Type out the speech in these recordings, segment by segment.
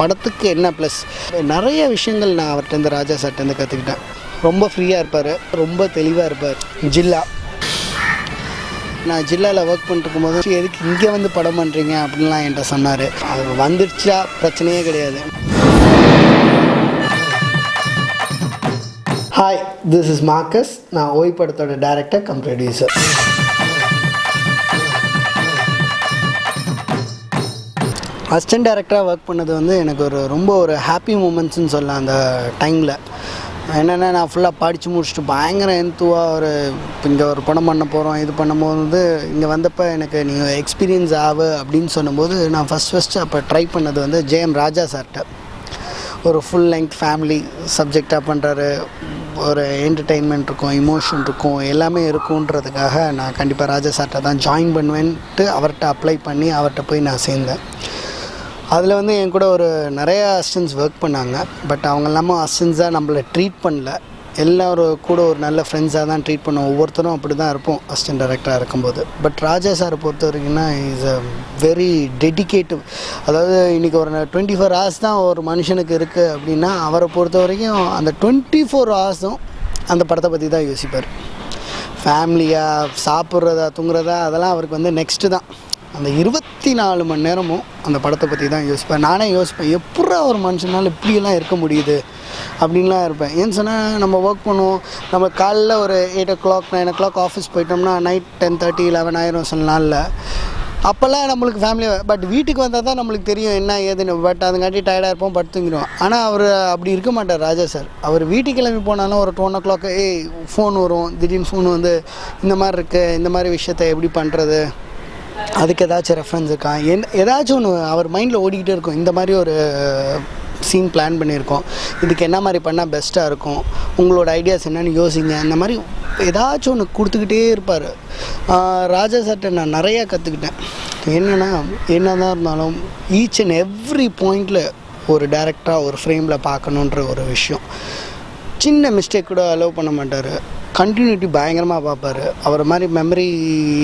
படத்துக்கு என்ன ப்ளஸ் நிறைய விஷயங்கள் நான் அவர்கிட்ட ராஜா சார்ட்டேருந்து கற்றுக்கிட்டேன் ரொம்ப ஃப்ரீயாக இருப்பார். ரொம்ப தெளிவாக இருப்பார். ஜில்லா. நான் ஜில்லாவில் ஒர்க் பண்ணிட்டுருக்கும் போது எதுக்கு இங்கே வந்து படம் பண்ணுறீங்க அப்படின்லாம் என்கிட்ட சொன்னார். அது வந்துடுச்சா பிரச்சனையே கிடையாது. ஹாய் திஸ் இஸ் மார்க்கஸ் நான் ஓய் படத்தோட டேரக்டர் கம் ப்ரொடியூசர் அசிஸ்டன்ட் டேரக்டராக ஒர்க் பண்ணது வந்து எனக்கு ஒரு ரொம்ப ஒரு ஹாப்பி மூமெண்ட்ஸ்னு சொல்லலாம் அந்த டைமில் என்னென்னா நான் ஃபுல்லாக படித்து முடிச்சுட்டு பயங்கர எந்துவாக ஒரு இப்போ இங்கே ஒரு படம் பண்ண போகிறோம் இது பண்ணும்போது வந்து இங்கே வந்தப்போ எனக்கு நீங்கள் எக்ஸ்பீரியன்ஸ் ஆகு அப்படின்னு சொன்னபோது நான் ஃபஸ்ட் ஃபஸ்ட்டு அப்போ ட்ரை பண்ணது வந்து ஜெயம் ராஜா சார்கிட்ட ஒரு ஃபுல் லெங்க் ஃபேமிலி சப்ஜெக்டாக பண்ணுறாரு ஒரு என்டர்டெயின்மெண்ட் இருக்கும் இமோஷன் இருக்கும் எல்லாமே இருக்குன்றதுக்காக நான் கண்டிப்பாக ராஜா சார்கிட்ட தான் ஜாயின் பண்ணுவேன்ட்டு அவர்கிட்ட அப்ளை பண்ணி அவர்கிட்ட போய் நான் சேர்ந்தேன். அதில் வந்து என் கூட ஒரு நிறைய அசிஸ்டன்ஸ் ஒர்க் பண்ணாங்க. பட் அவங்க எல்லாமே அசிஸ்டன்ஸாக நம்மளை ட்ரீட் பண்ணல. எல்லோரும் கூட ஒரு நல்ல ஃப்ரெண்ட்ஸாக தான் ட்ரீட் பண்ணோம் ஒவ்வொருத்தரும் அப்படி தான் இருப்போம் அசிஸ்டன்ட் டேரக்டராக இருக்கும்போது. பட் ராஜா சார் பொறுத்த வரைக்கும்னா இஸ் அ வெரி டெடிகேட்டிவ் அதாவது இன்றைக்கி ஒரு டுவெண்ட்டி ஃபோர் ஹவர்ஸ் தான் ஒரு மனுஷனுக்கு இருக்குது அப்படின்னா அவரை பொறுத்த வரைக்கும் அந்த டுவெண்ட்டி ஃபோர் ஹவர்ஸும் அந்த படத்தை பற்றி தான் யோசிப்பார். ஃபேமிலியாக சாப்பிட்றதா தூங்குறதா அதெல்லாம் அவருக்கு வந்து நெக்ஸ்ட்டு தான். அந்த இருபத்தி நாலு மணி நேரமும் அந்த படத்தை பற்றி தான் யோசிப்பேன். நானே யோசிப்பேன் எப்படா ஒரு மனுஷனால் இப்படியெல்லாம் இருக்க முடியுது? அப்படின்லாம் இருப்பேன். ஏன்னு சொன்னால் நம்ம ஒர்க் பண்ணுவோம். நம்ம காலைல ஒரு eight o'clock nine o'clock office போயிட்டோம்னா நைட் டென் தேர்ட்டி லெவன் ஆயிரம் சில நாளில். அப்போல்லாம் நம்மளுக்கு ஃபேமிலி பட் வீட்டுக்கு வந்தால் தான் நம்மளுக்கு தெரியும் என்ன ஏதுன்னு. பட் அதுங்காட்டி டயர்டாக இருப்போம் படுத்து தூங்கிடுவோம். ஆனால் அவர் அப்படி இருக்க மாட்டார் ராஜா சார் அவர் வீட்டுக்கு கிளம்பி போனாலும் ஒரு டொன் ஓ கிளாக் ஏய் ஃபோன் வரும். திடீர்னு ஃபோன் வந்து இந்த மாதிரி இருக்குது இந்த மாதிரி விஷயத்த எப்படி பண்ணுறது அதுக்கு ஏதாச்சும் ரெஃபரன்ஸ் இருக்கா? என் ஏதாச்சும் ஒன்று அவர் மைண்டில் ஓடிக்கிட்டே இருக்கும். இந்த மாதிரி ஒரு uh, சீன் பிளான் பண்ணியிருக்கோம். இதுக்கு என்ன மாதிரி பண்ணால் பெஸ்ட்டாக இருக்கும்? உங்களோட ஐடியாஸ் என்னென்னு யோசிங்க. இந்த மாதிரி ஏதாச்சும் ஒன்று கொடுத்துக்கிட்டே இருப்பார். ராஜா சார்ட்ட நான் நிறையா கற்றுக்கிட்டேன் என்னென்னா என்ன தான் இருந்தாலும் ஈச் அண்ட் எவ்ரி பாயிண்டில் ஒரு டேரக்டராக ஒரு ஃப்ரேமில் பார்க்கணுன்ற ஒரு விஷயம். சின்ன மிஸ்டேக் கூட அலோவ் பண்ண மாட்டார். கண்டினியூட்டி பயங்கரமாக பார்ப்பார். அவர் மாதிரி மெமரி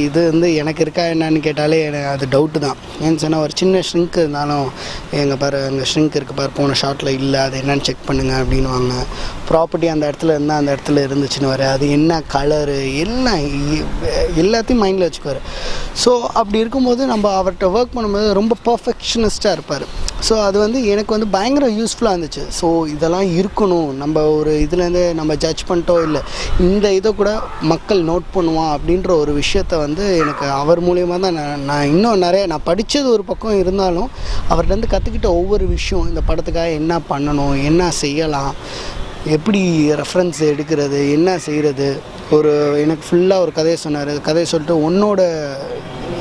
இது வந்து எனக்கு இருக்கா என்னன்னு கேட்டாலே எனக்கு அது டவுட்டு தான். ஏன்னு சொன்னால் ஒரு சின்ன ஷ்ரிங்க் இருந்தாலும் எங்கள் பாரு அங்கே ஷ்ரிங்க் இருக்கு பாரு போன ஷாட்டில் இல்லை அது என்னன்னு செக் பண்ணுங்க அப்படின்னுவாங்க. ப்ராப்பர்ட்டி அந்த இடத்துல இருந்தால் அந்த இடத்துல இருந்துச்சுன்னு வர. அது என்ன கலரு எல்லாம் எல்லாத்தையும் மைண்டில் வச்சுக்குவார். ஸோ அப்படி இருக்கும்போது நம்ம அவர்கிட்ட ஒர்க் பண்ணும்போது ரொம்ப பர்ஃபெக்ஷனிஸ்ட்டாக இருப்பார். ஸோ அது வந்து எனக்கு வந்து பயங்கர யூஸ்ஃபுல்லாக இருந்துச்சு. ஸோ இதெல்லாம் இருக்கணும். நம்ம ஒரு இதுலேருந்து நம்ம ஜட்ஜ் பண்ணிட்டோ இல்லை இந்த இதை கூட மக்கள் நோட் பண்ணுவான் அப்படின்ற ஒரு விஷயத்த வந்து எனக்கு அவர் மூலியமாக தான் நான் நான் இன்னும் நிறைய நான் படித்தது ஒரு பக்கம் இருந்தாலும் அவர்கிட்டருந்து கற்றுக்கிட்ட ஒவ்வொரு விஷயம் இந்த படத்துக்காக என்ன பண்ணணும் என்ன செய்யலாம் எப்படி ரெஃபரன்ஸ் எடுக்கிறது என்ன செய்கிறது ஒரு எனக்கு ஃபுல்லாக ஒரு கதையை சொன்னார். கதையை சொல்லிட்டு உன்னோட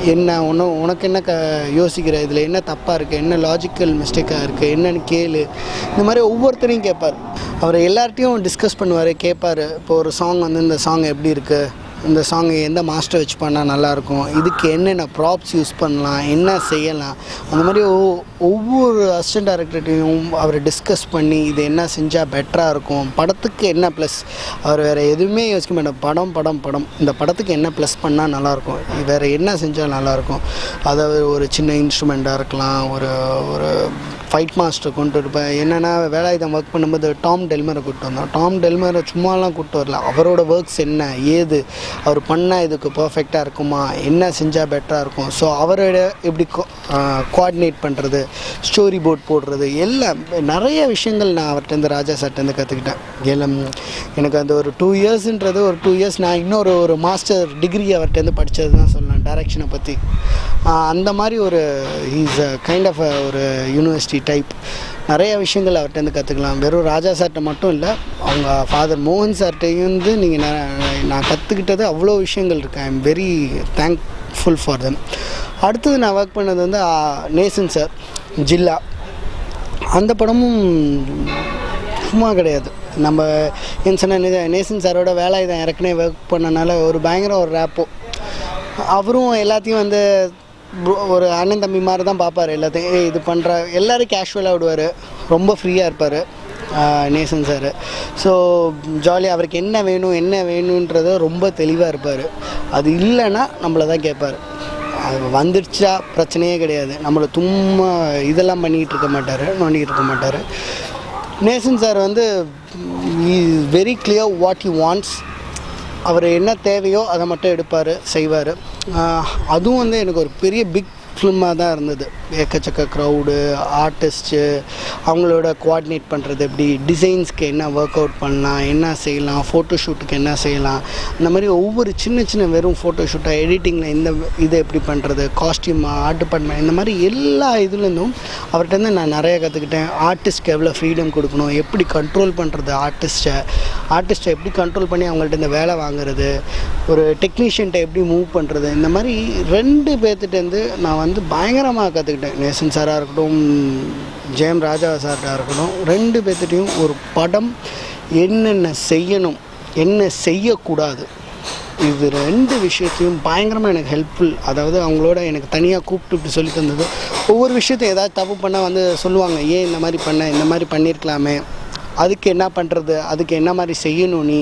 என்ன உன உனக்கு என்ன க யோசிக்கிற? இதில் என்ன தப்பாக இருக்குது என்ன லாஜிக்கல் மிஸ்டேக்காக இருக்குது என்னன்னு கேளு. இந்த மாதிரி ஒவ்வொருத்தரையும் கேட்பார் அவர் எல்லார்ட்டையும் டிஸ்கஸ் பண்ணுவார் கேட்பார் இப்போ ஒரு சாங் வந்து இந்த சாங் எப்படி இருக்குது இந்த சாங் எந்த மாஸ்டர் வச்சு பண்ணால் நல்லாயிருக்கும் இதுக்கு என்னென்ன ப்ராப்ஸ் யூஸ் பண்ணலாம்? என்ன செய்யலாம்? அந்த மாதிரி ஒவ்வொரு அசிஸ்டன்ட் டேரக்டர்ட்டையும் அவர் டிஸ்கஸ் பண்ணி இது என்ன செஞ்சால் பெட்டராக இருக்கும்? படத்துக்கு என்ன ப்ளஸ் அவர் வேறு எதுவுமே யோசிக்க மாட்டார். படம் படம் படம். இந்த படத்துக்கு என்ன ப்ளஸ் பண்ணால் நல்லாயிருக்கும் வேறு என்ன செஞ்சால் நல்லாயிருக்கும் அதாவது ஒரு சின்ன இன்ஸ்ட்ருமெண்ட்டாக இருக்கலாம் ஒரு ஒரு ஃபைட் மாஸ்டர் கொண்டு இருப்பேன் என்னென்னா வேலாயுதம் ஒர்க் பண்ணும்போது டாம் டெல்மரை கூப்பிட்டு வந்தோம் டாம் டெல்மரை சும்மாலாம் கூப்பிட்டு வரல. அவரோட ஒர்க்ஸ் என்ன? ஏது? அவர் பண்ணால் இதுக்கு பர்ஃபெக்டாக இருக்குமா? என்ன செஞ்சால் பெட்டராக இருக்கும்? ஸோ அவரோட எப்படி கோஆர்டினேட் பண்ணுறது ஸ்டோரி போர்ட் போடுறது? எல்லாம் நிறைய விஷயங்கள் நான் அவர்கிட்ட ராஜா சார்ட்டேருந்து கற்றுக்கிட்டேன் எல்லாம் எனக்கு அந்த ஒரு டூ இயர்ஸ்ன்றது ஒரு டூ இயர்ஸ் நான் இன்னொரு ஒரு மாஸ்டர் டிகிரி அவர்கிட்டருந்து படித்தது தான் சொல்லலாம் டைரக்ஷனை பற்றி அந்த மாதிரி ஒரு இஸ் கைண்ட் ஆஃப் ஒரு யூனிவர்சிட்டி டைப் நிறைய விஷயங்கள் அவர்கிட்டருந்து கற்றுக்கலாம் வெறும் ராஜா சார்கிட்ட மட்டும் இல்லை அவங்க ஃபாதர் மோகன் சார்கிட்டையும் வந்து நீங்கள் நான் நான் கற்றுக்கிட்டது அவ்வளோ விஷயங்கள் இருக்குது I am very thankful for them அடுத்தது நான் ஒர்க் பண்ணது வந்து நேசன் சார் ஜில்லா. அந்த படமும் சும்மா கிடையாது. நம்ம என்ன சொன்ன நேசன் சாரோட வேலை இதை ஏற்கனவே ஒர்க் பண்ணனால ஒரு பயங்கர ஒரு ரேப்போ அவரும் எல்லாத்தையும் வந்து ஒரு அண்ணன் தம்பி மாதிரி தான் பார்ப்பார் எல்லாத்தையும். ஏய் இது பண்ணுற எல்லோரும் கேஷுவலாக விடுவார். ரொம்ப ஃப்ரீயாக இருப்பார். நேசன் சார் ஸோ ஜாலியாக அவருக்கு என்ன வேணும் என்ன வேணுன்றத ரொம்ப தெளிவாக இருப்பார். அது இல்லைன்னா நம்மளை தான் கேட்பார். அது வந்துடுச்சா பிரச்சனையே கிடையாது. நம்மளை தும்மா இதெல்லாம் பண்ணிக்கிட்டு இருக்க மாட்டார் நோண்டிக்கிட்டு இருக்க மாட்டார். நேசன் சார் வந்து very clear what you wants அவர் என்ன தேவையோ அதை மட்டும் எடுப்பார் செய்வார். அதுவும் வந்து எனக்கு ஒரு பெரிய பிக் ஃபிலிமாக தான் இருந்தது. எக்கச்சக்க க்ரௌடு ஆர்டிஸ்ட்டு அவங்களோட கோஆர்டினேட் பண்ணுறது எப்படி டிசைன்ஸ்க்கு என்ன ஒர்க் அவுட் பண்ணலாம் என்ன செய்யலாம் ஃபோட்டோ ஷூட்டுக்கு என்ன செய்யலாம் இந்த மாதிரி ஒவ்வொரு சின்ன சின்ன வெறும் ஃபோட்டோ ஷூட்டாக எடிட்டிங்கில் இந்த இதை எப்படி பண்ணுறது காஸ்டியூமா ஆர்ட் டிபார்ட்மெண்ட் இந்த மாதிரி எல்லா இதுலேருந்தும் அவர்கிட்ட நான் நிறைய கற்றுக்கிட்டேன் ஆர்டிஸ்ட்க்கு எவ்வளோ ஃப்ரீடம் கொடுக்கணும் எப்படி கண்ட்ரோல் பண்ணுறது ஆர்டிஸ்ட்டை ஆர்டிஸ்ட்டை எப்படி கண்ட்ரோல் பண்ணி அவங்கள்ட்ட இந்த வேலை வாங்குறது ஒரு டெக்னீஷியன்ட்ட எப்படி மூவ் பண்ணுறது இந்த மாதிரி ரெண்டு பேர்த்துட்டேருந்து நான் வந்து பயங்கரமாக கற்றுக்கிட்டேன் நேசன் சாராக இருக்கட்டும் ஜெயம் ராஜா சார்ட்டாக இருக்கட்டும் ரெண்டு பேர்த்துட்டையும் ஒரு படம் என்னென்ன செய்யணும் என்ன செய்யக்கூடாது இது ரெண்டு விஷயத்தையும் பயங்கரமாக எனக்கு ஹெல்ப்ஃபுல் அதாவது அவங்களோட எனக்கு தனியாக கூப்பிட்டு இப்படி சொல்லி தந்தது. ஒவ்வொரு விஷயத்தையும் ஏதாவது தப்பு பண்ணால் வந்து சொல்லுவாங்க ஏன் இந்த மாதிரி பண்ண இந்த மாதிரி பண்ணியிருக்கலாமே அதுக்கு என்ன பண்ணுறது அதுக்கு என்ன மாதிரி செய்யணும் நீ?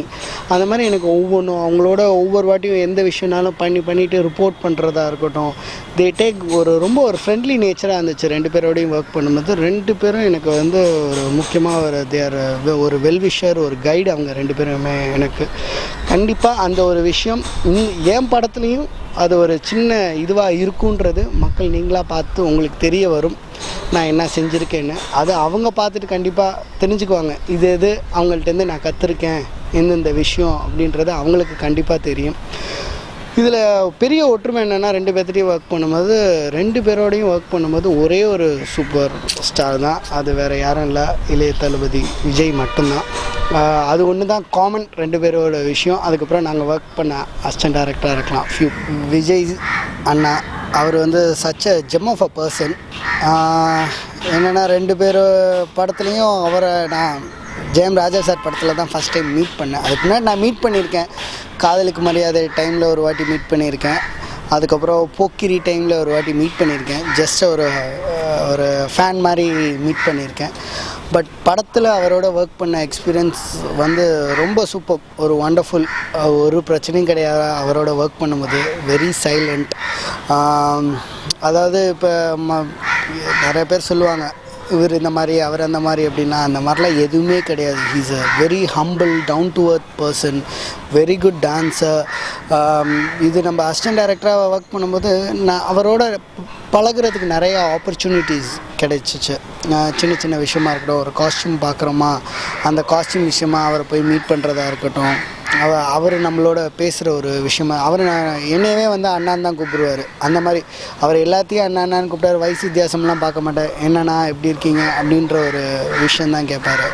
அந்த மாதிரி எனக்கு ஒவ்வொன்றும் அவங்களோட ஒவ்வொரு வாட்டியும் எந்த விஷயம்னாலும் பண்ணி பண்ணிவிட்டு ரிப்போர்ட் பண்ணுறதா இருக்கட்டும். தே டேக் ஒரு ரொம்ப ஒரு ஃப்ரெண்ட்லி நேச்சராக இருந்துச்சு. ரெண்டு பேரோடையும் ஒர்க் பண்ணும்போது ரெண்டு பேரும் எனக்கு வந்து ஒரு முக்கியமாக ஒரு தேர் ஒரு வெல்விஷர் ஒரு கைடு அவங்க ரெண்டு பேருமே எனக்கு. கண்டிப்பாக அந்த ஒரு விஷயம் என் படத்துலேயும் அது ஒரு சின்ன இதுவாக இருக்குன்றது மக்கள் நீங்களாக பார்த்து உங்களுக்கு தெரிய வரும். நான் என்ன செஞ்சுருக்கேன்னு அது அவங்க பார்த்துட்டு கண்டிப்பாக தெரிஞ்சுக்குவாங்க. இது இது அவங்கள்ட்டேருந்து நான் கற்றுருக்கேன் எந்தெந்த விஷயம் அப்படின்றது அவங்களுக்கு கண்டிப்பாக தெரியும். இதில் பெரிய ஒற்றுமை என்னென்னா ரெண்டு பேர்த்திட்டையும் ஒர்க் பண்ணும்போது ரெண்டு பேரோடையும் ஒர்க் பண்ணும்போது ஒரே ஒரு சூப்பர் ஸ்டார் தான். அது வேறு யாரும் இல்லை. இளைய தளபதி விஜய் மட்டும்தான். அது ஒன்று தான் காமன் ரெண்டு பேரோட விஷயம். அதுக்கப்புறம் நாங்கள் ஒர்க் பண்ண அசிஸ்டன்ட் டேரக்டராக இருக்கலாம். ஃபியூ விஜய் அண்ணா அவர் வந்து such a gem of a person என்னென்னா ரெண்டு பேர் படத்துலேயும் அவரை நான் ஜெயம் ராஜா சார் படத்தில் தான் ஃபஸ்ட் டைம் மீட் பண்ணேன். அதுக்கு முன்னாடி நான் மீட் பண்ணியிருக்கேன். காதலுக்கு மரியாதை டைமில் ஒரு வாட்டி மீட் பண்ணியிருக்கேன். அதுக்கப்புறம் போக்கிரி டைமில் ஒரு வாட்டி மீட் பண்ணியிருக்கேன். ஜஸ்ட் ஒரு ஒரு ஃபேன் மாதிரி மீட் பண்ணியிருக்கேன். பட் படத்தில் அவரோட ஒர்க் பண்ண எக்ஸ்பீரியன்ஸ் வந்து ரொம்ப சூப்பர் ஒரு ஒண்டர்ஃபுல் ஒரு பிரச்சனையும் கிடையாது. அவரோட ஒர்க் பண்ணும்போது வெரி சைலண்ட் அதாவது இப்போ நிறைய பேர் சொல்லுவாங்க இவர் இந்த மாதிரி அவர் அந்த மாதிரி அப்படின்னா அந்த மாதிரிலாம் எதுவுமே கிடையாது. He's a very humble down to earth person very good dancer இது நம்ம அசிஸ்டன்ட் டைரக்டராக ஒர்க் பண்ணும்போது நான் அவரோட பழகுறதுக்கு நிறையா ஆப்பர்ச்சுனிட்டிஸ் கிடைச்சிச்சு. சின்ன சின்ன விஷயமா இருக்கட்டும் ஒரு காஸ்டியூம் பார்க்குறோமா அந்த காஸ்டியூம் விஷயமா அவரை போய் மீட் பண்ணுறதா இருக்கட்டும். அவ அவர் நம்மளோட பேசுகிற ஒரு விஷயமா அவர் நான் என்னையவே வந்து அண்ணான்னு தான் கூப்பிடுவார். அந்த மாதிரி அவர் எல்லாத்தையும் அண்ணா அண்ணான்னு கூப்பிட்டாரு. வயசு வித்தியாசம்லாம் பார்க்க மாட்டார். என்னண்ணா எப்படி இருக்கீங்க? அப்படின்ற ஒரு விஷயந்தான் கேட்பாரு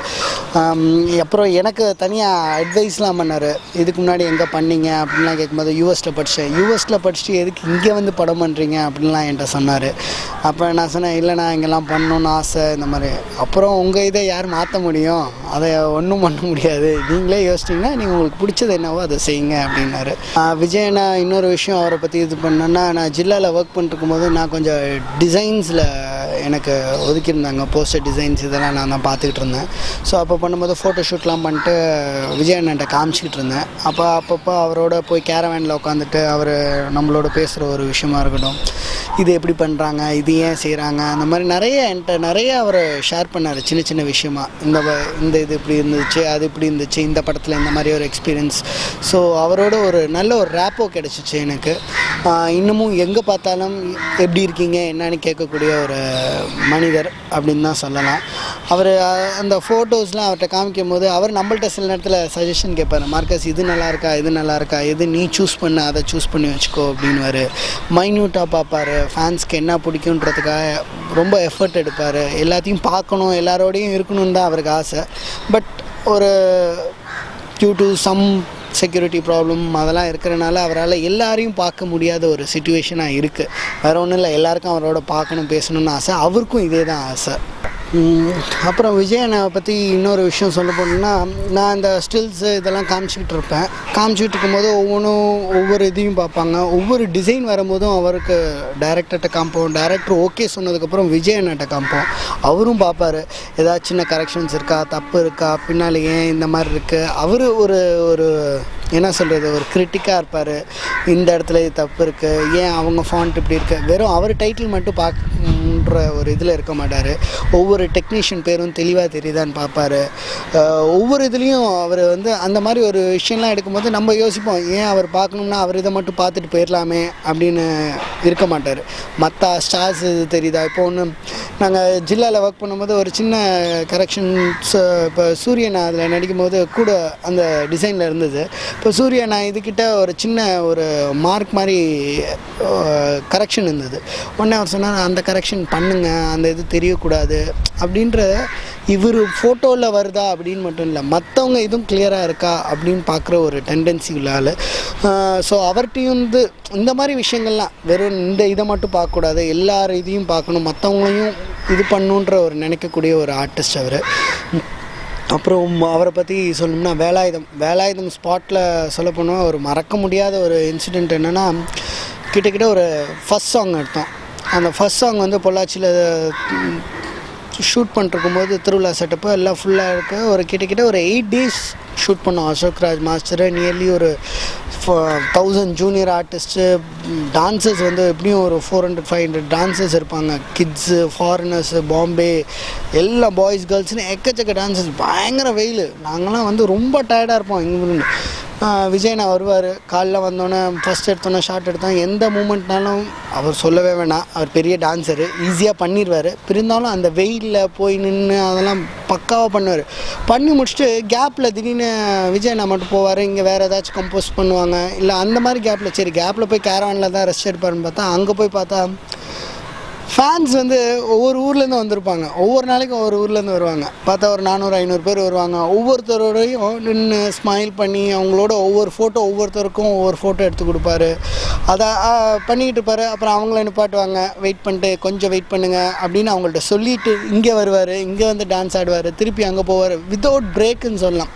அப்புறம் எனக்கு தனியாக அட்வைஸ்லாம் பண்ணார். இதுக்கு முன்னாடி எங்கே பண்ணீங்க? அப்படின்லாம் கேட்கும்போது யூஎஸில் படித்தேன் யூஎஸில் படிச்சுட்டு எதுக்கு இங்கே வந்து படம் பண்ணுறீங்க அப்படின்லாம் என்கிட்ட சொன்னார். அப்போ நான் சொன்னேன் இல்லைண்ணா இங்கெல்லாம் பண்ணணும்னு ஆசை. இந்த மாதிரி. அப்புறம் உங்கள் இதை யார் மாற்ற முடியும்? அதை ஒன்றும் பண்ண முடியாது. நீங்களே யோசிச்சிங்கன்னா நீங்கள் உங்களுக்கு பிடிச்சது என்னவோ அதை செய்யுங்க அப்படின்னாரு. விஜய் நான் இன்னொரு விஷயம் அவரை பற்றி இது பண்ணேன்னா நான் ஜில்லாவில் ஒர்க் பண்ணிருக்கும் போது நான் கொஞ்சம் டிசைன்ஸில் எனக்கு ஒதுக்கியிருந்தாங்க போஸ்டர் டிசைன்ஸ் இதெல்லாம் நான் தான் பார்த்துக்கிட்டு இருந்தேன். ஸோ அப்போ பண்ணும்போது ஃபோட்டோ ஷூட்லாம் பண்ணிட்டு விஜய் அண்ணன்ட்ட காமிச்சிக்கிட்டு இருந்தேன். அப்போ அப்பப்போ அவரோட போய் கேரவேனில் உட்காந்துட்டு அவர் நம்மளோட பேசுகிற ஒரு விஷயமா இருக்கட்டும் இது எப்படி பண்ணுறாங்க இது ஏன் செய்கிறாங்க அந்த மாதிரி நிறைய என்கிட்ட நிறைய அவர் ஷேர் பண்ணார் சின்ன சின்ன விஷயமா. இந்த வ- இந்த இது இப்படி இருந்துச்சு அது இப்படி இருந்துச்சு இந்த படத்தில் இந்த மாதிரி ஒரு எக்ஸ்பீரியன்ஸ் ஸோ அவரோட ஒரு நல்ல ஒரு ரேப்போ கிடச்சிச்சு எனக்கு. இன்னமும் எங்கே பார்த்தாலும் எப்படி இருக்கீங்க என்னன்னு கேட்கக்கூடிய ஒரு மனிதர் அப்படின்னு தான் சொல்லலாம். அவர் அந்த ஃபோட்டோஸ்லாம் அவர்கிட்ட காமிக்கும் போது அவர் நம்மள்ட்ட சில நேரத்தில் சஜஷன் கேட்பாரு மார்க்கஸ் இது நல்லா இருக்கா? இது நல்லா இருக்கா? எது நீ சூஸ் பண்ண அதை சூஸ் பண்ணி வச்சுக்கோ அப்படின்வார் மைன்யூட்டாக பார்ப்பார். ஃபேன்ஸ்க்கு என்ன பிடிக்குன்றதுக்காக ரொம்ப எஃபர்ட் எடுப்பார். எல்லாத்தையும் பார்க்கணும் எல்லாரோடையும் இருக்கணும்னு தான் அவருக்கு ஆசை. பட் ஒரு due to some security problem அதெல்லாம் இருக்கிறனால அவரால் எல்லாரையும் பார்க்க முடியாத ஒரு சுச்சுவேஷனாக இருக்குது வேறு ஒன்றும் இல்லை எல்லாருக்கும் அவரோட பார்க்கணும் பேசணும்னு ஆசை. அவருக்கும் இதே தான் ஆசை. அப்புறம் அப்புறம் விஜயனை பற்றி இன்னொரு விஷயம் சொல்ல போனோம்னா நான் இந்த ஸ்டில்ஸு இதெல்லாம் காமிச்சிக்கிட்டு இருப்பேன். காமிச்சிக்கிட்டு இருக்கும்போது ஒவ்வொன்றும் ஒவ்வொரு இதையும் பார்ப்பாங்க. ஒவ்வொரு டிசைன் வரும்போதும் அவருக்கு டைரக்டர்கிட்ட காமிப்போம். டைரக்டர் ஓகே சொன்னதுக்கப்புறம் விஜயன்கிட்ட காமிப்போம். அவரும் பார்ப்பாரு. ஏதாவது சின்ன கரெக்ஷன்ஸ் இருக்கா? தப்பு இருக்கா? பின்னால் ஏன் இந்த மாதிரி இருக்குது அவர் ஒரு ஒரு என்ன சொல்கிறது ஒரு கிரிட்டிக்காக இருப்பார். இந்த இடத்துல இது தப்பு இருக்குது ஏன் அவங்க ஃபாண்ட் இப்படி இருக்கு? வெறும் அவர் டைட்டில் மட்டும் பார்க்க பார்க்கன்ற ஒரு இதில் இருக்க மாட்டார். ஒவ்வொரு டெக்னீஷியன் பேரும் தெளிவாக தெரியுதான்னு பார்ப்பாரு. ஒவ்வொரு இதுலேயும் அவர் வந்து அந்த மாதிரி ஒரு விஷயம்லாம் எடுக்கும்போது நம்ம யோசிப்போம் ஏன் அவர் பார்க்கணும்னா அவர் இதை மட்டும் பார்த்துட்டு போயிடலாமே அப்படின்னு இருக்க மாட்டார். மற்ற ஸ்டார்ஸ் இது தெரியுதா? இப்போ ஒன்று நாங்கள் ஜில்லாவில் ஒர்க் பண்ணும்போது ஒரு சின்ன கரெக்ஷன்ஸ் இப்போ சூரியன் அதில் நடிக்கும்போது கூட அந்த டிசைனில் இருந்தது. இப்போ சூர்யா நான் இதுக்கிட்ட ஒரு சின்ன ஒரு மார்க் மாதிரி கரெக்ஷன் இருந்தது. உடனே அவர் சொன்னார் அந்த கரெக்ஷன் பண்ணுங்க அந்த இது தெரியக்கூடாது. அப்படின்ற இவர் ஃபோட்டோவில் வருதா அப்படின்னு மட்டும் இல்லை மற்றவங்க இதுவும் கிளியராக இருக்கா அப்படின்னு பார்க்குற ஒரு டெண்டன்சி உள்ள ஆள் ஸோ அவர்கிட்டையும் வந்து இந்த மாதிரி விஷயங்கள்லாம் வெறும் இந்த இதை மட்டும் பார்க்கக்கூடாது எல்லார் இதையும் பார்க்கணும் மற்றவங்களையும் இது பண்ணுன்ற ஒரு நினைக்கக்கூடிய ஒரு ஆர்டிஸ்ட் அவர். அப்புறம் அவரை பற்றி சொல்லணும்னா வேலாயுதம் வேலாயுதம் ஸ்பாட்டில் சொல்ல போனால் ஒரு மறக்க முடியாத ஒரு இன்சிடெண்ட் என்னென்னா கிட்டக்கிட்ட ஒரு ஃபஸ்ட் சாங் எடுத்தோம். அந்த ஃபஸ்ட் சாங் வந்து பொள்ளாச்சியில் ஷூட் பண்ணிருக்கும்போது திருவிழா செட்டப்பு எல்லாம் ஃபுல்லாக இருக்கு ஒரு கிட்டக்கிட்ட ஒரு எயிட் டேஸ் ஷூட் பண்ணோம். அசோக் ராஜ் மாஸ்டர் நியர்லி ஒரு தௌசண்ட் ஜூனியர் ஆர்டிஸ்ட்டு டான்சர்ஸ் வந்து எப்படியும் ஒரு four hundred five hundred dancers இருப்பாங்க. கிட்ஸு ஃபாரினர்ஸு பாம்பே எல்லா பாய்ஸ் கேர்ள்ஸ்னு எக்கச்சக்க டான்சர்ஸ் பயங்கர வெயில். நாங்களாம் வந்து ரொம்ப டயர்டாக இருப்போம். விஜய் நான் வருவார். காலைல வந்தோடனே ஃபஸ்ட் எடுத்தோன்னே ஷார்ட் எடுத்தோம் எந்த மூமெண்ட்னாலும் அவர் சொல்லவே வேணாம். அவர் பெரிய டான்ஸரு ஈஸியாக பண்ணிடுவார் இருந்தாலும் அந்த வெயிலில் போய் நின்று அதெல்லாம் பக்காவாக பண்ணுவார். பண்ணி முடிச்சுட்டு கேப்பில் திடீர்னு விஜயனா மட்டும் போவார். இங்கே வேறு ஏதாச்சும் கம்போஸ் பண்ணுவாங்க. இல்லை அந்த மாதிரி கேப்பில் சரி கேப்பில் போய் கேரவானில் தான் ரெஸ்ட் எடுப்பாருன்னு பார்த்தா அங்கே போய் பார்த்தா ஃபேன்ஸ் வந்து ஒவ்வொரு ஊர்லேருந்து வந்திருப்பாங்க. ஒவ்வொரு நாளைக்கும் ஒவ்வொரு ஊர்லேருந்து வருவாங்க. பார்த்தா ஒரு நானூறு ஐநூறு பேர் வருவாங்க. ஒவ்வொருத்தரோடையும் நின்று ஸ்மைல் பண்ணி அவங்களோட ஒவ்வொரு ஃபோட்டோ ஒவ்வொருத்தருக்கும் ஒவ்வொரு ஃபோட்டோ எடுத்து கொடுப்பாரு. அதை பண்ணிக்கிட்டு இருப்பார். அப்புறம் அவங்கள நிப்பாட்டுவாங்க. வெயிட் பண்ணிட்டு கொஞ்சம் வெயிட் பண்ணுங்க அப்படின்னு அவங்கள்ட்ட சொல்லிட்டு இங்கே வருவார். இங்கே வந்து டான்ஸ் ஆடுவார். திருப்பி அங்கே போவார். வித்தவுட் பிரேக்குன்னு சொல்லலாம்.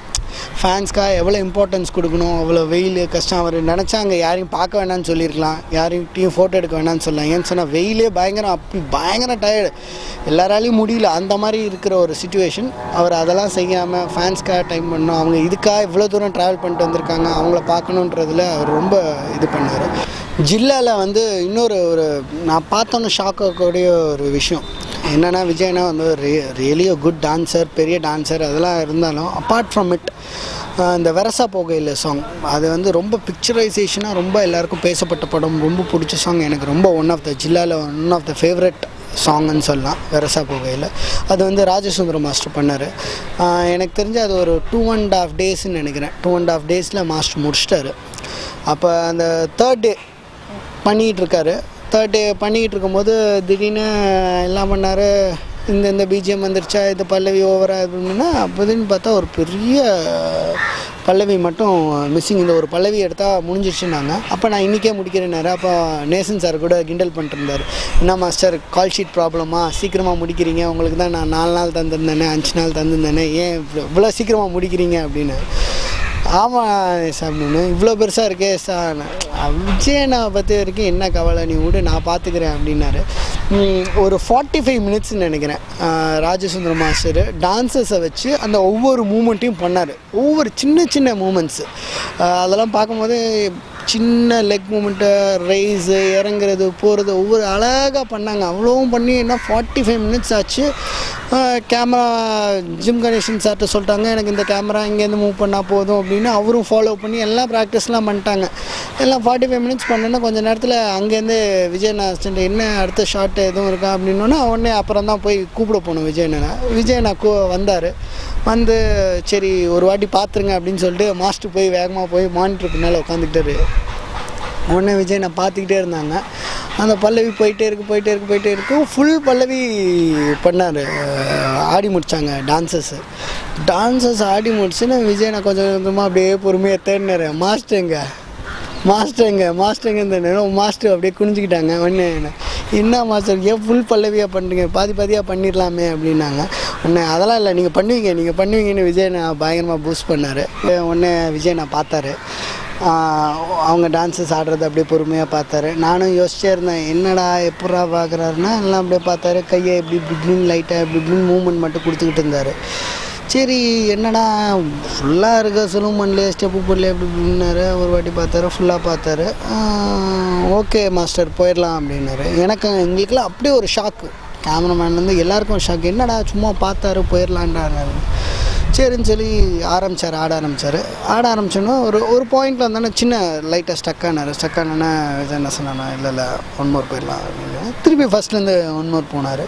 ஃபேன்ஸ்க்காக எவ்வளோ இம்பார்ட்டன்ஸ் கொடுக்கணும் அவ்வளோ வெயில் கஷ்டம் அவர் நினச்சா அங்கே யாரையும் பார்க்க வேணாம்னு சொல்லியிருக்கலாம். யாரையும் ஃபோட்டோ எடுக்க வேணாம்னு சொல்லலாம் ஏன்னு சொன்னால் வெயிலே பயங்கரம் அப்படி பயங்கர டயர்டு எல்லாராலையும் முடியல. அந்த மாதிரி இருக்கிற ஒரு சுச்சுவேஷன் அவர் அதெல்லாம் செய்யாமல் ஃபேன்ஸ்க்காக டைம் பண்ணணும். அவங்க இதுக்காக இவ்வளோ தூரம் ட்ராவல் பண்ணிட்டு வந்திருக்காங்க. அவங்கள பார்க்கணுன்றதுல அவர் ரொம்ப இது பண்ணார். ஜில்லாவில் வந்து இன்னொரு ஒரு நான் பார்த்தோன்னு ஷாக் ஆகக்கூடிய ஒரு விஷயம். என்னென்னா விஜய்னா வந்து ஒரு ரியலி குட் டான்சர் பெரிய டான்சர் அதெல்லாம் இருந்தாலும் அப்பார்ட் ஃப்ரம் இட் இந்த வெரசா போகையில் சாங் அது வந்து ரொம்ப பிக்சரைசேஷனாக ரொம்ப எல்லாருக்கும் பேசப்பட்ட படம் ரொம்ப பிடிச்ச சாங் எனக்கு ரொம்ப ஒன் ஆஃப் த ஜில்லாவில் ஒன் ஆஃப் த ஃபேவரட் சாங்குன்னு சொல்லலாம் வெரசா போகையில். அது வந்து ராஜசுந்தரம் மாஸ்டர் பண்ணார். எனக்கு தெரிஞ்சு அது ஒரு டூ அண்ட் ஆஃப் டேஸ்ன்னு நினைக்கிறேன். டூ அண்ட் ஆஃப் டேஸில் மாஸ்டர் முடிச்சிட்டாரு. அப்போ அந்த தேர்ட் டே பண்ணிகிட்டு இருக்காரு தேர்ட் டே பண்ணிக்கிட்டு இருக்கும்போது திடீர்னு எல்லாம் பண்ணார். இந்த இந்த பிஜிஎம் வந்துருச்சா இது பல்லவி ஓவராக அப்படின்னா அப்போதுன்னு பார்த்தா ஒரு பெரிய பல்லவி மட்டும் மிஸ்ஸிங் இந்த ஒரு பல்லவி எடுத்தால் முடிஞ்சிருச்சுன்னாங்க. அப்போ நான் இன்றைக்கே முடிக்கிறேன்னாரு அப்போ நேசன் சார் கூட கிண்டல் பண்ணிட்டுருந்தார் என்ன மாஸ்டர் கால் ஷீட் ப்ராப்ளமா சீக்கிரமாக முடிக்கிறீங்க. உங்களுக்கு தான் நான் நாலு நாள் தந்திருந்தேனே அஞ்சு நாள் தந்திருந்தேனே. ஏன் இவ்வளோ சீக்கிரமாக முடிக்கிறீங்க அப்படின்னு. ஆமாம் சாமின்னு இவ்வளோ பெருசாக இருக்கே சார் விஜயனை பற்றி வரைக்கும் என்ன கவலை? நீ விடு நான் பார்த்துக்கிறேன் அப்படின்னாரு. ஒரு ஃபார்ட்டி ஃபைவ் மினிட்ஸ்னு நினைக்கிறேன். ராஜசுந்தர மாஸ்டர் டான்ஸர்ஸை வச்சு அந்த ஒவ்வொரு மூமெண்ட்டையும் பண்ணார். ஒவ்வொரு சின்ன சின்ன மூமெண்ட்ஸு அதெல்லாம் பார்க்கும்போது சின்ன லெக் மூமெண்ட்டு ரைஸு இறங்குறது போகிறது ஒவ்வொரு அழகாக பண்ணாங்க. அவ்வளோவும் பண்ணி என்ன ஃபார்ட்டி ஃபைவ் மினிட்ஸ் ஆச்சு கேமரா ஜிம் கணேசன் சார்கிட்ட சொல்லிட்டாங்க எனக்கு இந்த கேமரா இங்கேருந்து மூவ் பண்ணால் போதும் அப்படின்னு. அவரும் ஃபாலோ பண்ணி எல்லாம் ப்ராக்டிஸ்லாம் பண்ணிட்டாங்க. எல்லாம் ஃபார்ட்டி ஃபைவ் மினிட்ஸ் பண்ணோன்னா கொஞ்சம் நேரத்தில் அங்கேருந்து விஜயன் அசிஸ்டண்ட் என்ன அடுத்த ஷார்ட் எதுவும் இருக்கா அப்படின்னோன்னா உடனே அப்புறம் தான் போய் கூப்பிட போகணும் விஜயனை விஜயண்ணா கூ வந்தார். வந்து சரி ஒரு வாட்டி பார்த்துருங்க அப்படின்னு சொல்லிட்டு மாஸ்டர் போய் வேகமாக போய் மானிட்டர் பின்னால் உட்காந்துக்கிட்டாரு. உடனே விஜய் நான் பார்த்துக்கிட்டே இருந்தாங்க. அந்த பல்லவி போயிட்டே இருக்கு போயிட்டே இருக்கு போயிட்டே இருக்கும் ஃபுல் பல்லவி பண்ணார். ஆடி முடித்தாங்க டான்ஸர்ஸு டான்ஸர்ஸ் ஆடி முடிச்சுன்னு விஜய் நான் கொஞ்சம் கொஞ்சமாக அப்படியே பொறுமையாக தேடினார். மாஸ்டர் எங்கே? மாஸ்டர் எங்கே? மாஸ்டர் எங்க? இந்த மாஸ்டர் அப்படியே குனிஞ்சிக்கிட்டாங்க. உடனே என்ன மாஸ்டர்? ஏன் ஃபுல் பல்லவியாக பண்ணுறீங்க பாதி பாதியாக பண்ணிடலாமே அப்படின்னாங்க. உடனே அதெல்லாம் இல்லை. நீங்கள் பண்ணுவீங்க நீங்கள் பண்ணுவீங்கன்னு விஜய் நான் பயங்கரமாக பூஸ்ட் பண்ணார். உடனே விஜய் நான் பார்த்தாரு. அவங்க டான்ஸஸ் ஆடுறது அப்படியே பொறுமையாக பார்த்தாரு. நானும் யோசிச்சே இருந்தேன் என்னடா எப்படா பார்க்குறாருன்னா எல்லாம் அப்படியே பார்த்தாரு. கையை எப்படி இப்படின்னு லைட்டாக இப்படி இப்படின்னு மூவ்மெண்ட் மட்டும் கொடுத்துக்கிட்டு இருந்தார். சரி என்னடா ஃபுல்லாக இருக்க சொல்லும் பண்ணல ஸ்டெப்பு போடல எப்படி இப்படின்னாரு ஒரு வாட்டி பார்த்தாரு ஃபுல்லாக பார்த்தாரு. ஓகே மாஸ்டர் போயிடலாம் அப்படின்னாரு. எனக்கு எங்களுக்குலாம் அப்படியே ஒரு ஷாக்கு கேமராமேன்லேருந்து எல்லாருக்கும் ஷாக் என்னடா சும்மா பார்த்தாரு போயிடலான்டாரு சரின்னு சொல்லி ஆரம்பித்தார் ஆட ஆரம்பித்தார் ஆட ஆரம்பிச்சோன்னா ஒரு ஒரு பாயிண்டில் வந்தோன்னே சின்ன லைட்டாக ஸ்டக் ஆனார். ஸ்டக் ஆனோன்னே விஜய் என்ன சொன்னானா இல்லை இல்லை ஒன் மோர் போயிடலாம் அப்படின்னு. திருப்பி ஃபஸ்ட்லேருந்து ஒன் மோர் போனார்.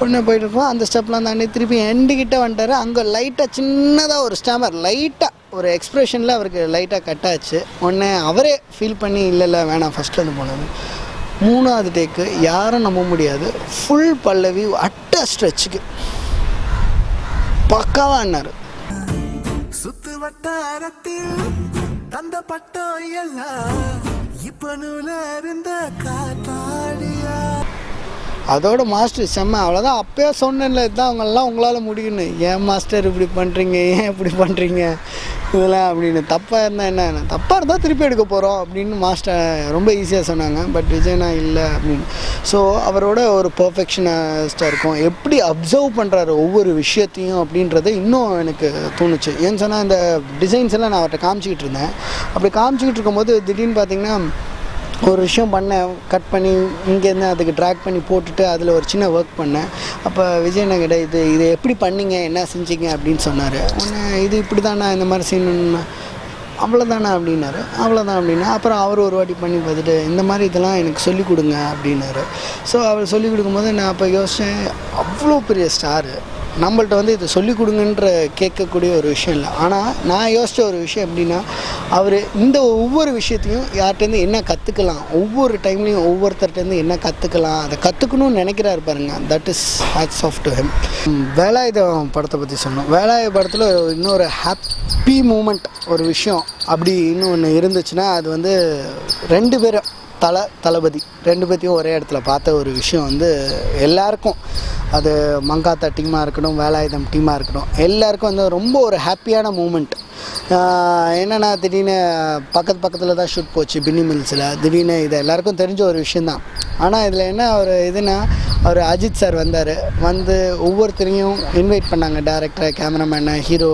உடனே போயிட்டு இருக்கோம் அந்த ஸ்டெப்லாம் தாண்டி திருப்பி எண்டுக்கிட்ட வந்துட்டார். அங்கே லைட்டாக சின்னதாக ஒரு ஸ்டாமர் லைட்டாக ஒரு எக்ஸ்ப்ரெஷனில் அவருக்கு லைட்டாக கட் ஆச்சு. உடனே அவரே ஃபீல் பண்ணி இல்லை இல்லை வேணாம் ஃபஸ்ட்லேருந்து போனது மூணாவது டேக்கு யாரும் நம்ப முடியாது. ஃபுல் பல்லவி அட்ட ஸ்ட்ரெச்சுக்கு பக்காவாக சுத்து வட்டாரத்தில் தந்த பட்டம் எல்லாம் இப்ப நூல இருந்த காத்தாடியா? அதோட மாஸ்டர் செம்ம அவ்வளோதான் அப்பயே சொன்னேன்ல இதுதான் அவங்கெல்லாம் உங்களால் முடியும்னு. ஏன் மாஸ்டர் இப்படி பண்ணுறீங்க ஏன் இப்படி பண்ணுறீங்க இதெல்லாம் அப்படின்னு. தப்பாக இருந்தால் என்ன? தப்பாக இருந்தால் திருப்பி எடுக்க போகிறோம் அப்படின்னு மாஸ்டர் ரொம்ப ஈஸியாக சொன்னாங்க. பட் விஜய்னா இல்லை அப்படின்னு. ஸோ அவரோட ஒரு பர்ஃபெக்ஷனிஸ்டாக இருக்கும். எப்படி அப்சர்வ் பண்ணுறாரு ஒவ்வொரு விஷயத்தையும் அப்படின்றத இன்னும் எனக்கு தோணுச்சு. ஏன்னு சொன்னால் இந்த டிசைன்ஸ் எல்லாம் நான் அவர்கிட்ட காமிச்சிக்கிட்டு இருந்தேன். அப்படி காமிச்சிக்கிட்டு இருக்கும்போது திடீர்னு பார்த்தீங்கன்னா ஒரு விஷயம் பண்ணேன். கட் பண்ணி இங்கேருந்து அதுக்கு ட்ராக் பண்ணி போட்டுட்டு அதில் ஒரு சின்ன ஒர்க் பண்ணேன். அப்போ விஜய் நகிட்ட இது இதை எப்படி பண்ணீங்க? என்ன செஞ்சீங்க? அப்படின்னு சொன்னார். உடனே இது இப்படி தானே இந்த மாதிரி செய்யணும்னா. அவ்வளோதானா அப்படின்னாரு. அவ்வளோதான் அப்படின்னா அப்புறம் அவர் ஒரு வாட்டி பண்ணி பார்த்துட்டு இந்த மாதிரி இதெல்லாம் எனக்கு சொல்லிக் கொடுங்க அப்படின்னாரு. ஸோ அவர் சொல்லிக் கொடுக்கும்போது நான் அப்போ யோசித்தேன் அவ்வளோ பெரிய ஸ்டாரு நம்மள்ட்ட வந்து இது சொல்லிக் கொடுங்கன்ற கேட்கக்கூடிய ஒரு விஷயம் இல்லை. ஆனால் நான் யோசித்த ஒரு விஷயம் எப்படின்னா அவர் இந்த ஒவ்வொரு விஷயத்தையும் யார்கிட்டேருந்து என்ன கற்றுக்கலாம் ஒவ்வொரு டைம்லையும் ஒவ்வொருத்தர்கிட்டேருந்து என்ன கற்றுக்கலாம் அதை கற்றுக்கணும்னு நினைக்கிறாரு பாருங்க. That is hats off to him Velayudham படத்தை பற்றி சொன்னோம் வேலாயுத படத்தில் இன்னொரு ஹாப்பி மூமெண்ட் ஒரு விஷயம் அப்படி இன்னும் ஒன்று இருந்துச்சுன்னா அது வந்து ரெண்டு பேரும் தலை தளபதி. ரெண்டு பேர்த்தையும் ஒரே இடத்துல பார்த்த ஒரு விஷயம் வந்து எல்லாருக்கும் அது மங்காத்தா டீமாக இருக்கட்டும் வேலாயுதம் டீமாக இருக்கட்டும் எல்லாருக்கும் வந்து ரொம்ப ஒரு ஹாப்பியான மூமெண்ட் என்னென்னா திடீர்னு பக்கத்து பக்கத்தில் தான் ஷூட் போச்சு பின்னி மில்ஸில் திடீர்னு இது எல்லாருக்கும் தெரிஞ்ச ஒரு விஷயந்தான் ஆனால் இதில் என்ன ஒரு இதுனா அவர் அஜித் சார் வந்தார். வந்து ஒவ்வொருத்தரையும் இன்வைட் பண்ணாங்க. டேரக்டர் கேமராமேனு ஹீரோ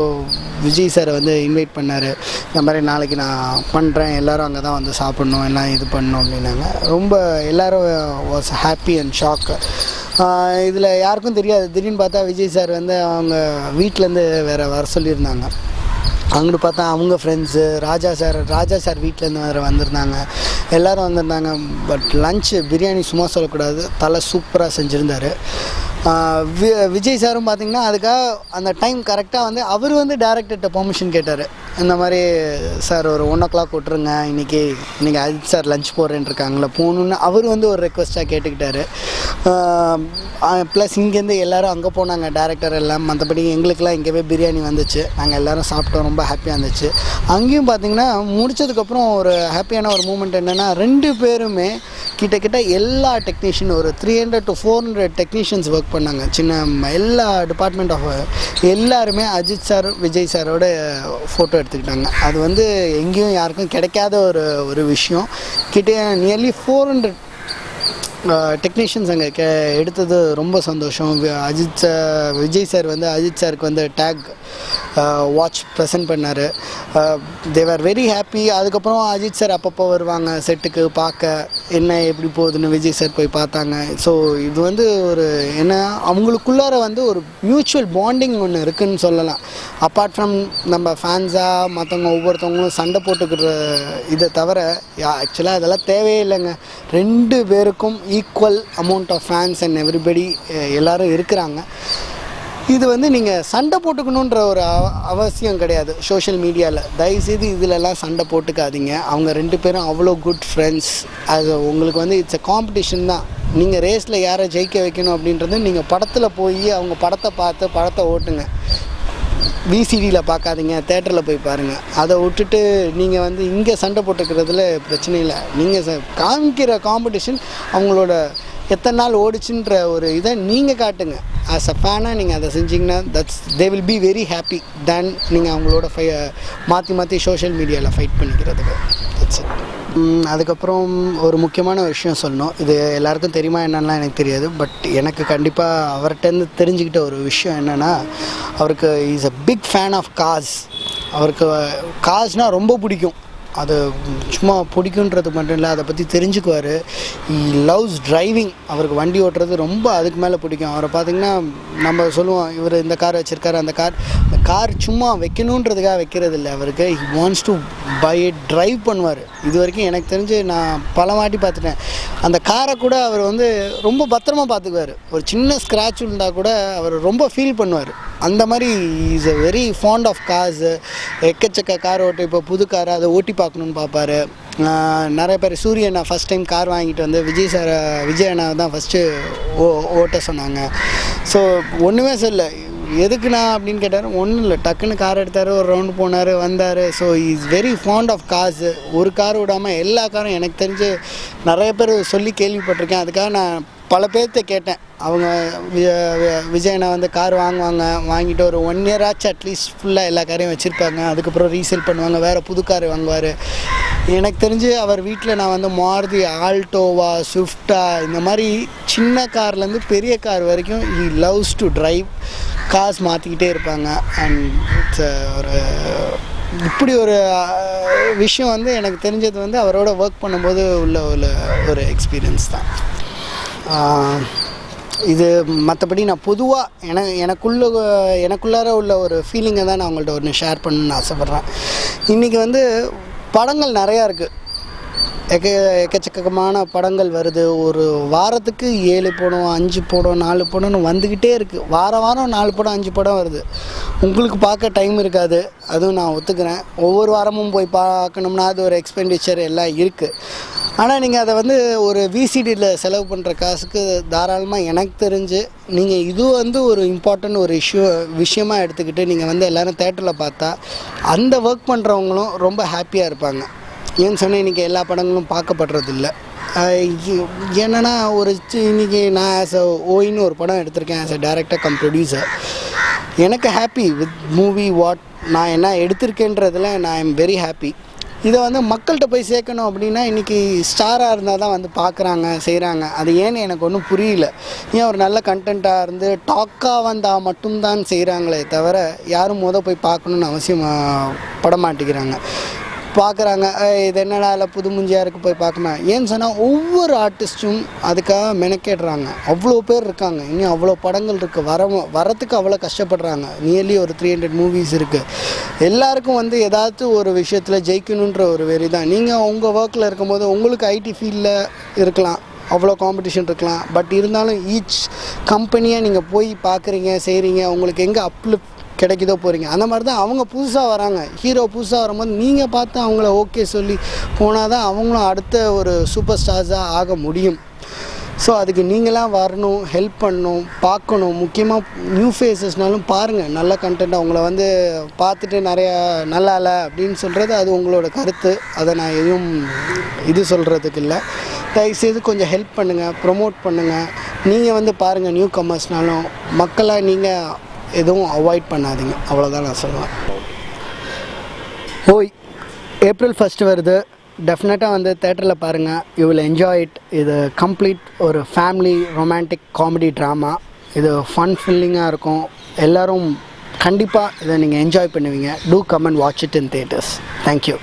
விஜய் சாரை வந்து இன்வைட் பண்ணார். இந்த மாதிரி நாளைக்கு நான் பண்ணுறேன் எல்லோரும் அங்கே தான் வந்து சாப்பிட்ணும். எல்லாம் இது பண்ணணும் அப்படின்னாங்க. ரொம்ப எல்லோரும் வாஸ் ஹாப்பி அண்ட் ஷாக்கு இதில் யாருக்கும் தெரியாது. திடீர்னு பார்த்தா விஜய் சார் வந்து அவங்க வீட்டிலேருந்து வேறு வர சொல்லியிருந்தாங்க. அங்கிட்டு பார்த்தா அவங்க friends Raja sir Raja sir வீட்டிலேருந்து வேறு வந்திருந்தாங்க. எல்லோரும் வந்திருந்தாங்க. பட் லஞ்சு பிரியாணி சும்மா சொல்லக்கூடாது. தலை சூப்பராக செஞ்சுருந்தார். விஜய் சாரும் பார்த்தீங்கன்னா அதுக்காக அந்த டைம் கரெக்டாக வந்து அவர் வந்து டேரக்டர்கிட்ட பெர்மிஷன் கேட்டார். இந்த மாதிரி சார் ஒரு ஒன் ஓ கிளாக் விட்ருங்க இன்றைக்கி இன்றைக்கி அஜித் சார் லஞ்ச் போடுறேன்னு இருக்காங்களே போகணுன்னு அவர் வந்து ஒரு ரெக்வஸ்ட்டாக கேட்டுக்கிட்டாரு. ப்ளஸ் இங்கேருந்து எல்லோரும் அங்கே போனாங்க டேரக்டர் எல்லாம். மற்றபடி எங்களுக்கெல்லாம் இங்கேவே பிரியாணி வந்துச்சு. நாங்கள் எல்லோரும் சாப்பிட்டோம் ரொம்ப ஹாப்பியாக இருந்துச்சு. அங்கேயும் பார்த்தீங்கன்னா முடிச்சதுக்கப்புறம் ஒரு ஹாப்பியான ஒரு மூமெண்ட் என்னென்னா ரெண்டு பேருமே கிட்டக்கிட்ட எல்லா டெக்னீஷியன் ஒரு three hundred to four hundred technicians work பண்ணாங்க. சின்ன எல்லா டிபார்ட்மெண்ட் ஆஃப் எல்லாருமே அஜித் சார் விஜய் சாரோட ஃபோட்டோ எடுத்துக்கிட்டாங்க. அது வந்து எங்கேயும் யாருக்கும் கிடைக்காத ஒரு ஒரு விஷயம். கிட்டே நியர்லி ஃபோர் ஹண்ட்ரட் டெக்னீஷியன்ஸ் அங்கே கே எடுத்தது ரொம்ப சந்தோஷம். அஜித் சார் விஜய் சார் வந்து அஜித் சாருக்கு வந்து டேக் வாட்ச் ப்ரெசென்ட் பண்ணார். தேவர் வெரி ஹாப்பி அதுக்கப்புறம் அஜித் சார் அப்பப்போ வருவாங்க செட்டுக்கு பார்க்க என்ன எப்படி போகுதுன்னு விஜய் சார் போய் பார்த்தாங்க. ஸோ இது வந்து ஒரு என்ன அவங்களுக்குள்ளார வந்து ஒரு மியூச்சுவல் பாண்டிங் ஒன்று இருக்குதுன்னு சொல்லலாம். அப்பார்ட் ஃப்ரம் நம்ம ஃபேன்ஸாக மற்றவங்க ஒவ்வொருத்தவங்களும் சண்டை போட்டுக்கிற இதை தவிர ஆக்சுவலாக இதெல்லாம் தேவையே இல்லைங்க. ரெண்டு பேருக்கும் equal amount of fans and everybody எல்லோரும் இருக்கிறாங்க. இது வந்து நீங்கள் சண்டை போட்டுக்கணுன்ற ஒரு அவ- அவசியம் கிடையாது. சோஷியல் மீடியாவில் தயவுசெய்து இதிலெல்லாம் சண்டை போட்டுக்காதீங்க. அவங்க ரெண்டு பேரும் அவ்வளோ குட் ஃப்ரெண்ட்ஸ் அது உங்களுக்கு வந்து இட்ஸ் எ காம்படிஷன் தான். நீங்கள் ரேஸில் யாரை ஜெயிக்க வைக்கணும் அப்படின்றது நீங்கள் படத்தில் போய் அவங்க படத்தை பார்த்து படத்தை ஓட்டுங்க. விசிடியில் பார்க்காதீங்க. தேட்டரில் போய் பாருங்கள் அதை விட்டுட்டு நீங்கள் வந்து இங்கே சண்டை போட்டுக்கிறதுல பிரச்சனை இல்லை. நீங்கள் காமிக்கிற காம்படிஷன் அவங்களோட எத்தனை நாள் ஓடிச்சுன்ற ஒரு இதை நீங்கள் காட்டுங்க. ஆஸ் அ ஃபேனாக நீங்கள் அதை செஞ்சீங்கன்னா that's they will be very happy then நீங்கள் அவங்களோட ஃபை மாற்றி மாற்றி சோஷியல் மீடியாவில் ஃபைட் பண்ணிக்கிறதுக்கு. தட்ஸ் இட் அதுக்கப்புறம் ஒரு முக்கியமான விஷயம் சொல்லணும். இது எல்லாருக்கும் தெரியுமா என்னன்னா எனக்கு தெரியாது. பட் எனக்கு கண்டிப்பாக அவர்கிட்டருந்து தெரிஞ்சுக்கிட்ட ஒரு விஷயம் என்னென்னா அவருக்கு is a big fan of cars அவருக்கு காஸ்னால் ரொம்ப பிடிக்கும். அது சும்மா பிடிக்குன்றது மட்டும் இல்லை அதை பற்றி தெரிஞ்சுக்குவார். லவ்ஸ் டிரைவிங் அவருக்கு வண்டி ஓட்டுறது ரொம்ப அதுக்கு மேலே பிடிக்கும். அவரை பார்த்திங்கன்னா நம்ம சொல்லுவோம் இவர் இந்த கார் வச்சுருக்காரு அந்த கார் அந்த கார் சும்மா வைக்கணுன்றதுக்காக வைக்கிறது இல்லை அவருக்கு. He wants to buy drive பண்ணுவார். இது வரைக்கும் எனக்கு தெரிஞ்சு நான் பல வாட்டி பார்த்துட்டேன். அந்த காரை கூட அவர் வந்து ரொம்ப பத்திரமா பார்த்துக்குவார். ஒரு சின்ன ஸ்க்ராட்ச் இருந்தால் கூட அவர் ரொம்ப ஃபீல் பண்ணுவார். அந்த மாதிரி is a very fond of cars எக்கச்சக்க கார் ஓட்டு இப்போ புது கார் அதை ஓட்டி பார்க்கணுன்னு பார்ப்பாரு. நிறைய பேர் சூரியனை ஃபஸ்ட் டைம் கார் வாங்கிட்டு வந்து விஜய் சார் விஜய் அண்ணா தான் ஃபஸ்ட்டு ஓ ஓட்ட சொன்னாங்க. ஸோ ஒன்றுமே சொல்ல எதுக்குண்ணா அப்படின்னு கேட்டார் ஒன்றும் இல்லை. டக்குன்னு கார் எடுத்தார் ஒரு ரவுண்டு போனார் வந்தார். So is very fond of cars ஒரு கார் விடாமல் எல்லா காரும் எனக்கு தெரிஞ்சு நிறைய பேர் சொல்லி கேள்விப்பட்டிருக்கேன். அதுக்காக நான் பல பேர்த்த கேட்டேன். அவங்க விஜயனை வந்து கார் வாங்குவாங்க. வாங்கிட்டு ஒரு ஒன் இயர் ஆச்சு அட்லீஸ்ட் ஃபுல்லாக எல்லா காரையும் வச்சுருப்பாங்க. அதுக்கப்புறம் ரீசேல் பண்ணுவாங்க. வேறு புது கார் வாங்குவார். எனக்கு தெரிஞ்சு அவர் வீட்டில் நான் வந்து மாருதி ஆல்டோவா ஸ்விஃப்டா இந்த மாதிரி சின்ன கார்லேருந்து பெரிய கார் வரைக்கும் he loves to drive cars மாற்றிக்கிட்டே இருப்பாங்க. அண்ட் இட்ஸ் ஒரு இப்படி ஒரு விஷயம் வந்து எனக்கு தெரிஞ்சது வந்து அவரோட ஒர்க் பண்ணும்போது உள்ள உள்ள ஒரு எக்ஸ்பீரியன்ஸ் தான். இது மற்றபடி நான் பொதுவாக என எனக்குள்ள எனக்குள்ளார உள்ள ஒரு ஃபீலிங்கை தான் நான் உங்கள்ட்ட ஒன்று ஷேர் பண்ணணும்னு ஆசைப்பட்றேன். இன்றைக்கி வந்து படங்கள் நிறையா இருக்குது எக்க எக்கச்சக்கமான படங்கள் வருது. ஒரு வாரத்துக்கு ஏழு படம் அஞ்சு படம் நாலு படம்னு வந்துக்கிட்டே இருக்குது வார வாரம் நாலு படம் அஞ்சு படம் வருது. உங்களுக்கு பார்க்க டைம் இருக்காது. அதுவும் நான் ஒத்துக்கிறேன். ஒவ்வொரு வாரமும் போய் பார்க்கணும்னா அது ஒரு எக்ஸ்பெண்டிச்சர் எல்லாம் இருக்குது ஆனால் நீங்கள் அதை வந்து ஒரு விசிடியில் செலவு பண்ணுற காசுக்கு தாராளமாக எனக்கு தெரிஞ்சு நீங்கள் இது வந்து ஒரு இம்பார்ட்டன்ட் ஒரு இஷ்யூ விஷயமா எடுத்துக்கிட்டு நீங்கள் வந்து எல்லோரும் தேட்டரில் பார்த்தா அந்த ஒர்க் பண்ணுறவங்களும் ரொம்ப ஹாப்பியாக இருப்பாங்க. ஏன்னு சொன்னால் இன்றைக்கி எல்லா படங்களும் பார்க்கப்படுறதில்ல. என்னென்னா ஒரு இன்றைக்கி இன்னைக்கு நான் ஆஸ் அ ஓயின்னு ஒரு படம் எடுத்திருக்கேன் as a director cum producer எனக்கு ஹாப்பி வித் மூவி வாட் நான் என்ன எடுத்திருக்கேன்றதில் நான் ஐம் வெரி ஹாப்பி இதை வந்து மக்கள்கிட்ட போய் சேர்க்கணும் அப்படின்னா இன்றைக்கி ஸ்டாராக இருந்தால் தான் வந்து பார்க்குறாங்க செய்கிறாங்க அது ஏன்னு எனக்கு ஒன்றும் புரியல. ஏன் ஒரு நல்ல கண்டென்ட்டாக இருந்து டாக்காக வந்தால் மட்டும்தான் செய்கிறாங்களே தவிர யாரும் மொதல் போய் பார்க்கணுன்னு அவசியம் படமாட்டிக்கிறாங்க பட மாட்டேங்கிறாங்க. பார்க்குறாங்க இது என்னடா இல்லை புது முஞ்சியாக இருக்குது போய் பார்க்கணும். ஏன்னு சொன்னால் ஒவ்வொரு ஆர்டிஸ்ட்டும் அதுக்காக மெனக்கேடுறாங்க. அவ்வளோ பேர் இருக்காங்க. இன்னும் அவ்வளோ படங்கள் இருக்குது வர வரத்துக்கு அவ்வளோ கஷ்டப்படுறாங்க. நியர்லி ஒரு த்ரீ ஹண்ட்ரட் மூவிஸ் இருக்குது எல்லாருக்கும் வந்து ஏதாச்சும் ஒரு விஷயத்தில் ஜெயிக்கணுன்ற ஒரு வெறி தான். நீங்கள் உங்கள் ஒர்க்கில் இருக்கும்போது உங்களுக்கு ஐடி ஃபீல்டில் இருக்கலாம். அவ்வளோ காம்படிஷன் இருக்கலாம். பட் இருந்தாலும் ஈச் கம்பெனியாக நீங்கள் போய் பார்க்குறீங்க செய்கிறீங்க உங்களுக்கு எங்கே அப்லிஃப்ட் கிடைக்குதோ போகிறீங்க அந்த மாதிரி தான் அவங்க புதுசாக வராங்க. ஹீரோ புதுசாக வரும்போது நீங்கள் பார்த்து அவங்கள ஓகே சொல்லி போனால் தான் அவங்களும் அடுத்த ஒரு சூப்பர் ஸ்டார்ஸாக ஆக முடியும். ஸோ அதுக்கு நீங்களாம் வரணும் ஹெல்ப் பண்ணணும் பார்க்கணும். முக்கியமாக நியூ ஃபேஸஸ்னாலும் பாருங்கள் நல்ல கண்டென்ட் அவங்கள வந்து பார்த்துட்டு நிறையா நல்லா இல்லை அப்படின்னு சொல்கிறது அது உங்களோட கருத்து. அதை நான் எதுவும் இது சொல்கிறதுக்கு இல்லை. தயவுசெய்து கொஞ்சம் ஹெல்ப் பண்ணுங்கள் ப்ரொமோட் பண்ணுங்கள் நீங்கள் வந்து பாருங்கள் நியூ கமர்ஸ்னாலும் மக்களாக நீங்கள் எதுவும் அவாய்ட் பண்ணாதீங்க. அவ்வளோதான் நான் சொல்லுவேன். ஓய் ஏப்ரல் ஃபஸ்ட்டு வருது. டெஃபினட்டாக வந்து தேட்டரில் பாருங்கள் யூ வில் என்ஜாய் இட் இது கம்ப்ளீட் ஒரு ஃபேமிலி ரொமான்டிக் காமெடி ட்ராமா இது ஃபன் ஃபில்லிங்காக இருக்கும். எல்லோரும் கண்டிப்பாக இதை நீங்கள் என்ஜாய் பண்ணுவீங்க. Do come and watch it in theatres thank you